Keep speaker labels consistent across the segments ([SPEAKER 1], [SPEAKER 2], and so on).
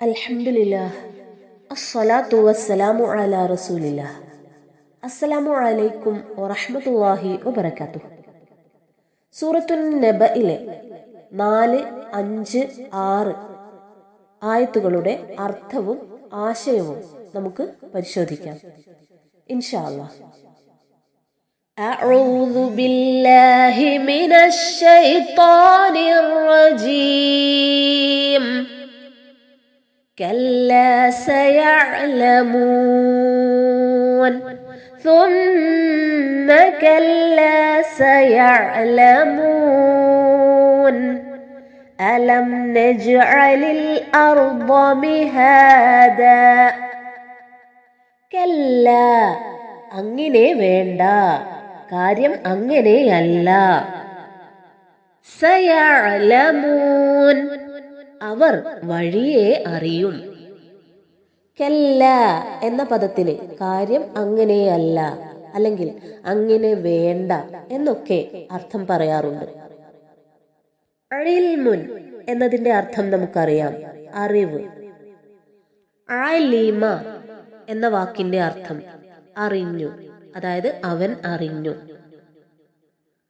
[SPEAKER 1] അൽഹംദുലില്ലാ അസ്സലാത്തു വസ്സലാമു അലാ റസൂലില്ലാ അസ്സലാമു അലൈക്കും വറഹ്മത്തുള്ളാഹി വബറകാതുഹു സൂറത്തുൻ നബയിലെ നാല് അഞ്ച് ആറ് ആയത്തുകളുടെ അർത്ഥവും ആശയവും നമുക്ക് പരിശോധിക്കാം ഇൻഷാ അല്ലാഹ് أعوذ بالله من الشيطان الرجيم سيعلمون ثم كلا سيعلمون ألم نجعل الأرض مهادا കല്ല അങ്ങനെ വേണ്ട കാര്യം അങ്ങനെയല്ല സയഅലമൂൻ അവർ വഴിയെ അറിയും കല്ല എന്ന പദത്തിന് കാര്യം അങ്ങനെയല്ല അല്ലെങ്കിൽ അങ്ങനെ വേണ്ട എന്നൊക്കെ അർത്ഥം പറയാറുണ്ട്. അഴിൽമുൻ എന്നതിന്റെ അർത്ഥം നമുക്കറിയാം. അറിവ്. ആലിമ എന്ന വാക്കിന്റെ അർത്ഥം അറിഞ്ഞു. അതായത് അവൻ അറിഞ്ഞു.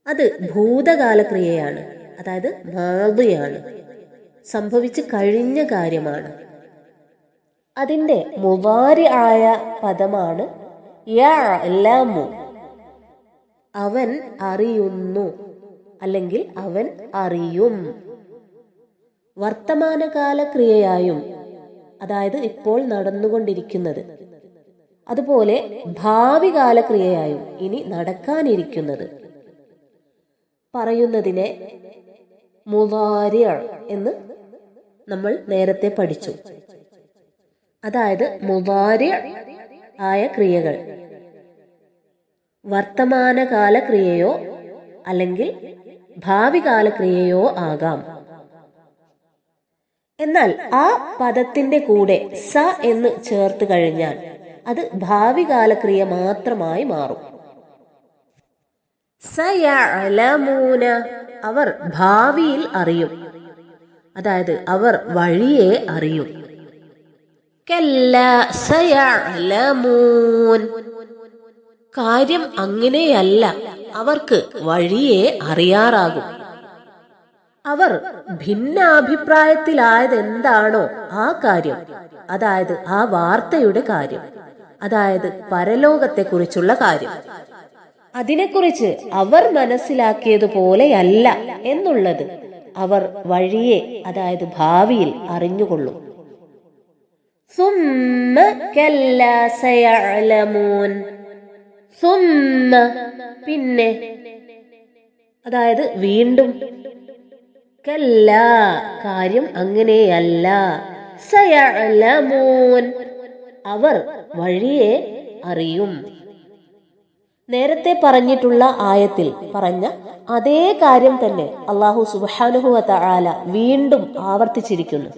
[SPEAKER 1] അത് ഭൂതകാല ക്രിയയാണ് അതായത് മാതയാണ്. സംഭവിച്ചു കഴിഞ്ഞ കാര്യമാണ്. അതിന്റെ മുവാരി ആയ പദമാണ് അവൻ അറിയുന്നു അല്ലെങ്കിൽ അവൻ അറിയും. വർത്തമാനകാല ക്രിയയായും അതായത് ഇപ്പോൾ നടന്നുകൊണ്ടിരിക്കുന്നത്. അതുപോലെ ഭാവി കാലക്രിയയായും ഇനി നടക്കാനിരിക്കുന്നത്. പറയുന്നതിനെ മുവാരിയ എന്ന് നമ്മൾ നേരത്തെ പഠിച്ചു. അതായത് മുവാരിയ ആയ ക്രിയകൾ. വർത്തമാനകാല ക്രിയയോ അല്ലെങ്കിൽ ഭാവികാല ക്രിയയോ ആകാം. എന്നാൽ ആ പദത്തിന്റെ കൂടെ സ എന്ന് ചേർത്ത് കഴിഞ്ഞാൽ അത് ഭാവികാല ക്രിയ മാത്രമായി മാറും. സയഅലമൂന അവർ ഭാവിയിൽ അറിയും. അതായത് അവർ വഴിയെ അറിയും. കാര്യം അങ്ങനെയല്ല. അവർക്ക് വഴിയെ അറിയാറാകും. അവർ ഭിന്നാഭിപ്രായത്തിലായത് എന്താണോ ആ കാര്യം അതായത് ആ വാർത്തയുടെ കാര്യം അതായത് പരലോകത്തെക്കുറിച്ചുള്ള കാര്യം. അതിനെക്കുറിച്ച് അവർ മനസ്സിലാക്കിയതുപോലെയല്ല എന്നുള്ളത് അവർ വഴിയെ അതായത് ഭാവിയിൽ അറിഞ്ഞുകൊള്ളും. സുമ്മ كلا سيعلمون. ثم പിന്നെ അതായത് വീണ്ടും കല്ല കാര്യം അങ്ങനെയല്ല. സയഅലമൂൻ. അവർ വഴിയെ അറിയും. നേരത്തെ പറഞ്ഞിട്ടുള്ള ആയത്തിൽ പറഞ്ഞ അതേ കാര്യം തന്നെ അള്ളാഹു സുബാനുഹുവത്ത ആല വീണ്ടും ആവർത്തിച്ചിരിക്കുന്നു.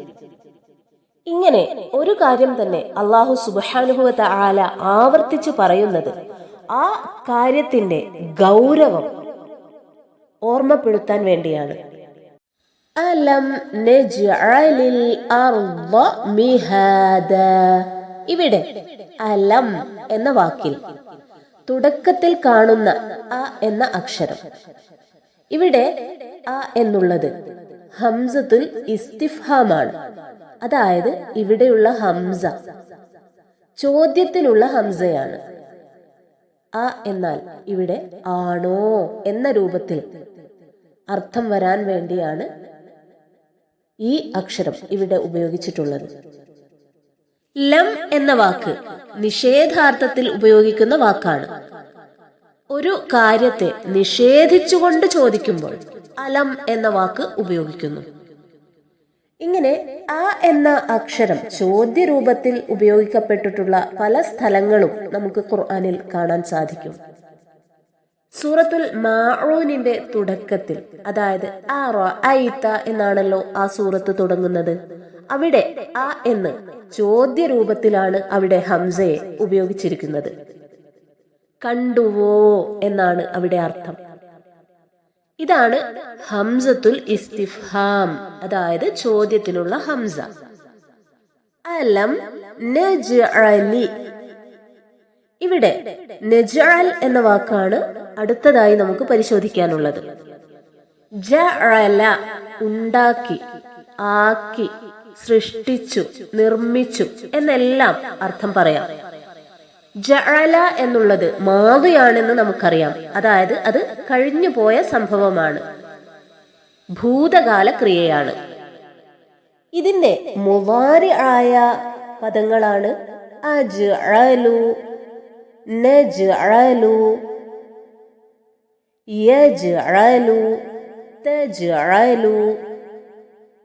[SPEAKER 1] ഇങ്ങനെ ഒരു കാര്യം തന്നെ അള്ളാഹു സുബാനുഹുവത്ത ആല ആവർത്തിച്ചു പറയുന്നത്. ആ കാര്യത്തിന്റെ ഗൗരവം ഓർമ്മപ്പെടുത്താൻ വേണ്ടിയാണ്. അലം ഇവിടെ അലം എന്ന വാക്കിൽ തുടക്കത്തിൽ കാണുന്ന അ എന്ന അക്ഷരം. ഇവിടെ അ എന്നുള്ളത് ഹംസത്തുൽ ഇസ്തിഫാമാണ് അതായത് ഇവിടെയുള്ള ഹംസ. ചോദ്യത്തിനുള്ള ഹംസയാണ്. ആ എന്നാൽ ഇവിടെ ആണോ എന്ന രൂപത്തിൽ അർത്ഥം വരാൻ വേണ്ടിയാണ് ഈ അക്ഷരം ഇവിടെ ഉപയോഗിച്ചിട്ടുള്ളത്. ലം എന്ന വാക്ക് നിഷേധാർത്ഥത്തിൽ ഉപയോഗിക്കുന്ന വാക്കാണ്. ഒരു കാര്യത്തെ നിഷേധിച്ചുകൊണ്ട് ചോദിക്കുമ്പോൾ അലം എന്ന വാക്ക് ഉപയോഗിക്കുന്നു. ഇങ്ങനെ ആ എന്ന അക്ഷരം ചോദ്യ രൂപത്തിൽ ഉപയോഗിക്കപ്പെട്ടിട്ടുള്ള പല സ്ഥലങ്ങളും നമുക്ക് ഖുർആനിൽ കാണാൻ സാധിക്കും. സൂറത്തുൽ മാറൂനിന്റെ തുടക്കത്തിൽ അതായത് ആ ഐത്ത എന്നാണല്ലോ ആ സൂറത്ത് തുടങ്ങുന്നത്. അവിടെ ആ എന്ന് ചോദ്യ രൂപത്തിലാണ് അവിടെ ഹംസയെ ഉപയോഗിച്ചിരിക്കുന്നത്. കണ്ടുവോ എന്നാണ് അവിടെ അർത്ഥം. ഇതാണ് ഹംസത്തുൽ ഇസ്തിഫാം അതായത് ചോദ്യത്തിനുള്ള ഹംസ. അലം ഇവിടെ എന്ന വാക്കാണ് അടുത്തതായി നമുക്ക് പരിശോധിക്കാനുള്ളത്. ഉണ്ടാക്കി ആക്കി സൃഷ്ടിച്ചു നിർമ്മിച്ചു എന്നെല്ലാം അർത്ഥം പറയാം. ജഅല എന്നുള്ളത് മാവിയാണെന്ന് നമുക്കറിയാം. അതായത് അത് കഴിഞ്ഞു പോയ സംഭവമാണ്. ഭൂതകാല ക്രിയയാണ്. ഇതിന്റെ മുവാരി ആയ പദങ്ങളാണ് അജ്അലു നജ്അലു യജ്അലു തജ്അലു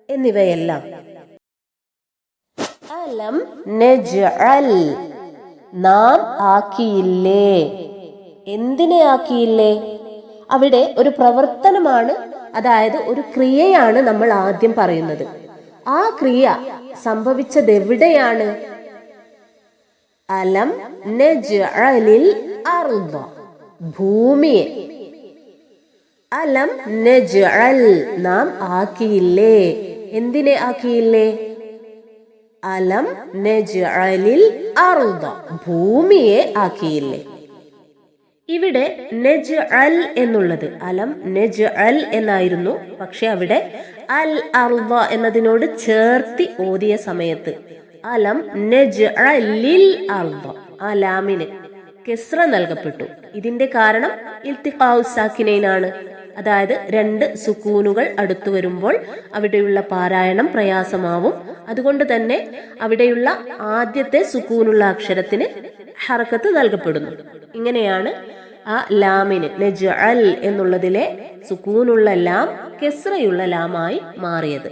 [SPEAKER 1] എന്നിവയെല്ലാം. അലം നജ്അൽ. നാം ആക്കിയില്ലേ? എന്തിനെ ആക്കിയില്ലേ? അവിടെ ഒരു പ്രവർത്തനമാണ് അതായത് ഒരു ക്രിയയാണ് നമ്മൾ ആദ്യം പറയുന്നത്. ആ ക്രിയ സംഭവിച്ചത് എവിടെയാണ്? അലം അർദ ഭൂമിയെ. അലം നജ്അൽ നാം ആക്കിയില്ലേ? എന്തിനെ ആക്കിയില്ലേ? അലം നജ്അലിൽ അർദ ഭൂമിയെ ആക്കിയില്ലേ? ഇവിടെ നജ് അൽ എന്നുള്ളത് അലം നജ് അൽ എന്നായിരുന്നു പക്ഷെ അവിടെ അൽ അർദ എന്നതിനോട് ചേർത്തി ഓതിയ സമയത്ത് അലം നജ് അലിൽ അർദ ആ ലാമിന് കെസ്ര നൽകപ്പെട്ടു. ഇതിന്റെ കാരണം ഇൽത്തിഖാഉ സാക്കിനൈനാണ്. അതായത് രണ്ട് സുക്കൂനുകൾ അടുത്തു വരുമ്പോൾ അവിടെയുള്ള പാരായണം പ്രയാസമാവും. അതുകൊണ്ട് തന്നെ അവിടെയുള്ള ആദ്യത്തെ സുക്കൂനുള്ള അക്ഷരത്തിന് ഹറക്കത്ത് നൽകപ്പെടുന്നു. ഇങ്ങനെയാണ് ആ ലാമിന് നജ് അൽ എന്നുള്ളതിലെ സുക്കൂനുള്ള ലാം കെസ്രയുള്ള ലാമായി മാറിയത്.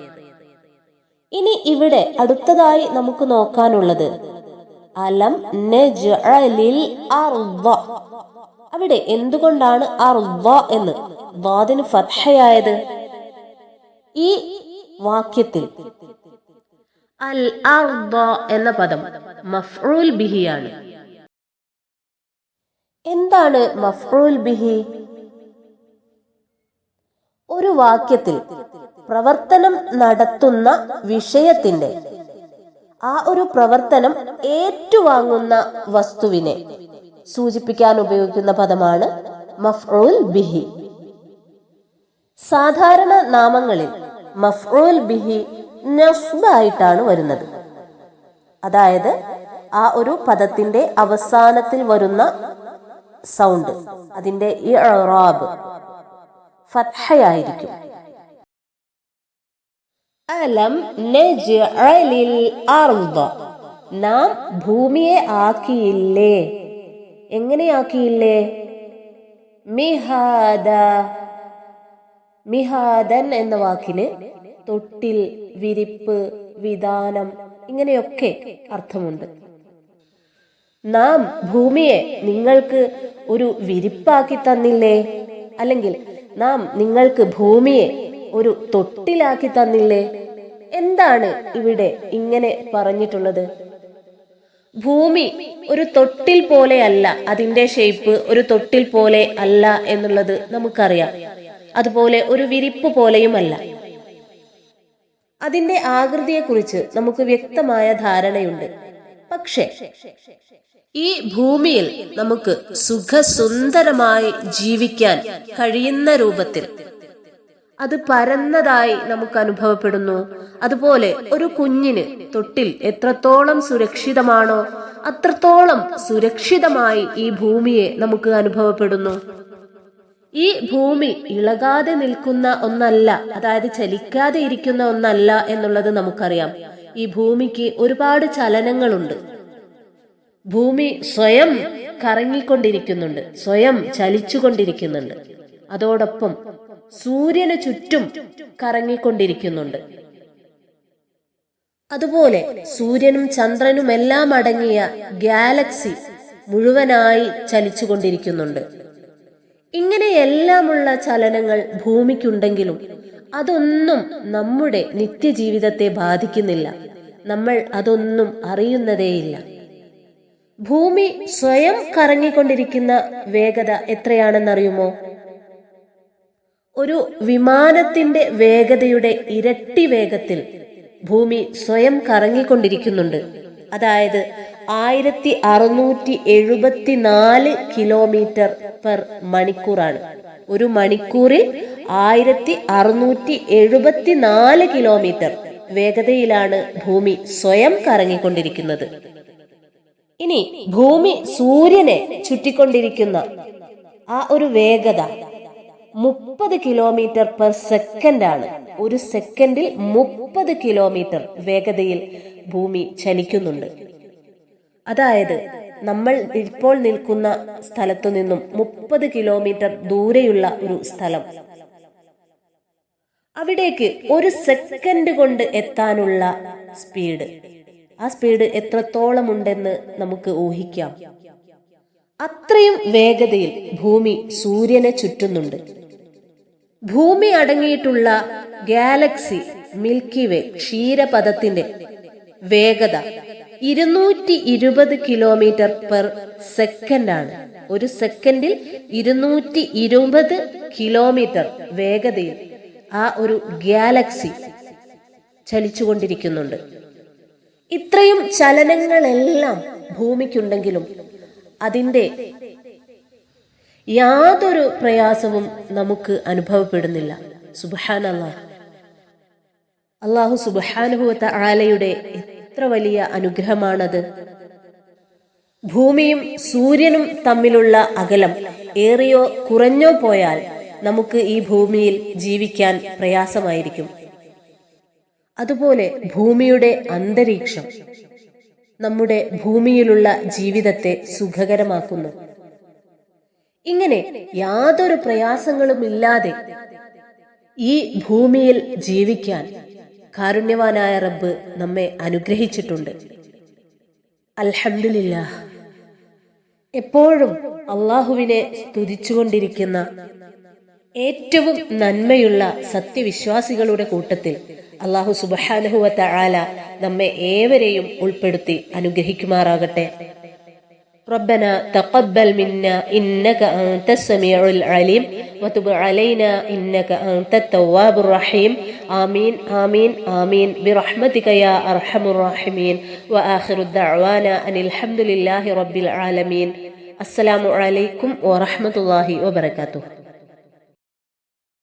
[SPEAKER 1] ഇനി ഇവിടെ അടുത്തതായി നമുക്ക് നോക്കാനുള്ളത്. അലം നജ് അലിൽ അവിടെ എന്തുകൊണ്ടാണ് അർദ എന്ന് വാദിന് ഫത്ഹയായത് ഈ വാക്യത്തിൽ അൽ എന്ന പദം മഫ്റൂൽ ബിഹിയാണ്. എന്താണ് മഫ്റൂൽ ബിഹി? ഒരു വാക്യത്തിൽ പ്രവർത്തനം നടത്തുന്ന വിഷയത്തിന്റെ ആ ഒരു പ്രവർത്തനം ഏറ്റുവാങ്ങുന്ന വസ്തുവിനെ സൂചിപ്പിക്കാൻ ഉപയോഗിക്കുന്ന പദമാണ് മഫ്റൂൽ ബിഹി. സാധാരണ നാമങ്ങളിൽ മഫ്റൂൽ ബിഹി നസ്ബായിട്ടാണ് വരുന്നത്. അതായത് ആ ഒരു പദത്തിന്റെ അവസാനത്തിൽ വരുന്ന സൗണ്ട് അതിന്റെ ഇറാബ് ഫത്ഹയായിരിക്കും. അലം നജ്അലിൽ നാം ഭൂമിയെ ആക്കിയില്ലേ? എങ്ങനെയാക്കിയില്ലേ? മിഹാദ മിഹാദൻ എന്ന വാക്കിന് തൊട്ടിൽ വിരിപ്പ് വിധാനം ഇങ്ങനെയൊക്കെ അർത്ഥമുണ്ട്. നാം ഭൂമിയെ നിങ്ങൾക്ക് ഒരു വിരിപ്പാക്കി തന്നില്ലേ? അല്ലെങ്കിൽ നാം നിങ്ങൾക്ക് ഭൂമിയെ ഒരു തൊട്ടിലാക്കി തന്നില്ലേ? എന്താണ് ഇവിടെ ഇങ്ങനെ പറഞ്ഞിട്ടുള്ളത്? ഭൂമി ഒരു തൊട്ടിൽ പോലെ അല്ല അതിന്റെ ഷേപ്പ് ഒരു തൊട്ടിൽ പോലെ അല്ല എന്നുള്ളത് നമുക്കറിയാം. അതുപോലെ ഒരു വിരിപ്പ് പോലെയുമല്ല അതിന്റെ ആകൃതിയെക്കുറിച്ച് നമുക്ക് വ്യക്തമായ ധാരണയുണ്ട്. പക്ഷേ ഈ ഭൂമിയിൽ നമുക്ക് സുഖസുന്ദരമായി ജീവിക്കാൻ കഴിയുന്ന രൂപത്തിൽ അത് പരന്നതായി നമുക്ക് അനുഭവപ്പെടുന്നു. അതുപോലെ ഒരു കുഞ്ഞിന് തൊട്ടിൽ എത്രത്തോളം സുരക്ഷിതമാണോ അത്രത്തോളം സുരക്ഷിതമായി ഈ ഭൂമിയെ നമുക്ക് അനുഭവപ്പെടുന്നു. ഈ ഭൂമി ഇളകാതെ നിൽക്കുന്ന ഒന്നല്ല അതായത് ചലിക്കാതെ ഇരിക്കുന്ന ഒന്നല്ല എന്നുള്ളത് നമുക്കറിയാം. ഈ ഭൂമിക്ക് ഒരുപാട് ചലനങ്ങളുണ്ട്. ഭൂമി സ്വയം കറങ്ങിക്കൊണ്ടിരിക്കുന്നുണ്ട് സ്വയം ചലിച്ചുകൊണ്ടിരിക്കുന്നുണ്ട്. അതോടൊപ്പം സൂര്യന് ചുറ്റും കറങ്ങിക്കൊണ്ടിരിക്കുന്നുണ്ട്. അതുപോലെ സൂര്യനും ചന്ദ്രനും എല്ലാം അടങ്ങിയ ഗാലക്സി മുഴുവനായി ചലിച്ചുകൊണ്ടിരിക്കുന്നുണ്ട്. ഇങ്ങനെയെല്ലാമുള്ള ചലനങ്ങൾ ഭൂമിക്കുണ്ടെങ്കിലും അതൊന്നും നമ്മുടെ നിത്യജീവിതത്തെ ബാധിക്കുന്നില്ല. നമ്മൾ അതൊന്നും അറിയുന്നതേയില്ല. ഭൂമി സ്വയം കറങ്ങിക്കൊണ്ടിരിക്കുന്ന വേഗത എത്രയാണെന്നറിയുമോ? ഒരു വിമാനത്തിന്റെ വേഗതയുടെ ഇരട്ടി വേഗത്തിൽ ഭൂമി സ്വയം കറങ്ങിക്കൊണ്ടിരിക്കുന്നുണ്ട്. അതായത് ആയിരത്തി അറുന്നൂറ്റി എഴുപത്തിനാല് കിലോമീറ്റർ പെർ മണിക്കൂറാണ്. ഒരു മണിക്കൂറിൽ ആയിരത്തി അറുന്നൂറ്റി എഴുപത്തിനാല് കിലോമീറ്റർ വേഗതയിലാണ് ഭൂമി സ്വയം കറങ്ങിക്കൊണ്ടിരിക്കുന്നത്. ഇനി ഭൂമി സൂര്യനെ ചുറ്റിക്കൊണ്ടിരിക്കുന്ന ആ ഒരു വേഗത മുപ്പത് കിലോമീറ്റർ പെർ ആണ് ഒരു സെക്കൻഡിൽ മുപ്പത് കിലോമീറ്റർ വേഗതയിൽ ഭൂമി ചലിക്കുന്നുണ്ട്. അതായത് നമ്മൾ ഇപ്പോൾ നിൽക്കുന്ന സ്ഥലത്തു നിന്നും മുപ്പത് കിലോമീറ്റർ ദൂരെയുള്ള ഒരു സ്ഥലം. അവിടേക്ക് ഒരു സെക്കൻഡ് കൊണ്ട് എത്താനുള്ള സ്പീഡ്. ആ സ്പീഡ് എത്രത്തോളം ഉണ്ടെന്ന് നമുക്ക് ഊഹിക്കാം. അത്രയും വേഗതയിൽ ഭൂമി സൂര്യനെ ചുറ്റുന്നുണ്ട്. ഭൂമി അടങ്ങിയിട്ടുള്ള ഗാലക്സി മിൽക്കി വേ ക്ഷീരപഥത്തിന്റെ വേഗത ഇരുന്നൂറ്റി ഇരുപത് കിലോമീറ്റർ പെർ സെക്കൻഡ് ആണ് ഒരു സെക്കൻഡിൽ ഇരുന്നൂറ്റി ഇരുപത് കിലോമീറ്റർ വേഗതയിൽ ആ ഒരു ഗാലക്സി ചലിച്ചുകൊണ്ടിരിക്കുന്നുണ്ട്. ഇത്രയും ചലനങ്ങളെല്ലാം ഭൂമിക്കുണ്ടെങ്കിലും അതിന്റെ യാതൊരു പ്രയാസവും നമുക്ക് അനുഭവപ്പെടുന്നില്ല. സുബഹാൻ അള്ളാഹ് അള്ളാഹു സുബഹാനുഭവത്തെ ആലയുടെ എത്ര വലിയ അനുഗ്രഹമാണത്. ഭൂമിയും സൂര്യനും തമ്മിലുള്ള അകലം ഏറിയോ കുറഞ്ഞോ പോയാൽ നമുക്ക് ഈ ഭൂമിയിൽ ജീവിക്കാൻ പ്രയാസമായിരിക്കും. അതുപോലെ ഭൂമിയുടെ അന്തരീക്ഷം നമ്മുടെ ഭൂമിയിലുള്ള ജീവിതത്തെ സുഖകരമാക്കുന്നു. ഇങ്ങനെ യാതൊരു പ്രയാസങ്ങളും ഇല്ലാതെ ഈ ഭൂമിയിൽ ജീവിക്കാൻ കാരുണ്യവാനായ റബ്ബ് നമ്മെ അനുഗ്രഹിച്ചിട്ടുണ്ട്. അൽഹമില്ല എപ്പോഴും അള്ളാഹുവിനെ സ്തുതിച്ചുകൊണ്ടിരിക്കുന്ന ഏറ്റവും നന്മയുള്ള സത്യവിശ്വാസികളുടെ കൂട്ടത്തിൽ അള്ളാഹു സുബാനുഹുവത്ത തആല നമ്മെ ഏവരെയും ഉൾപ്പെടുത്തി അനുഗ്രഹിക്കുമാറാകട്ടെ. ربنا تقبل منا إنك أنت السميع العليم وتب علينا إنك أنت التواب الرحيم. آمين آمين آمين. برحمتك يا أرحم الراحمين. وآخر الدعوانا أن الحمد لله رب العالمين. السلام عليكم ورحمة الله وبركاته.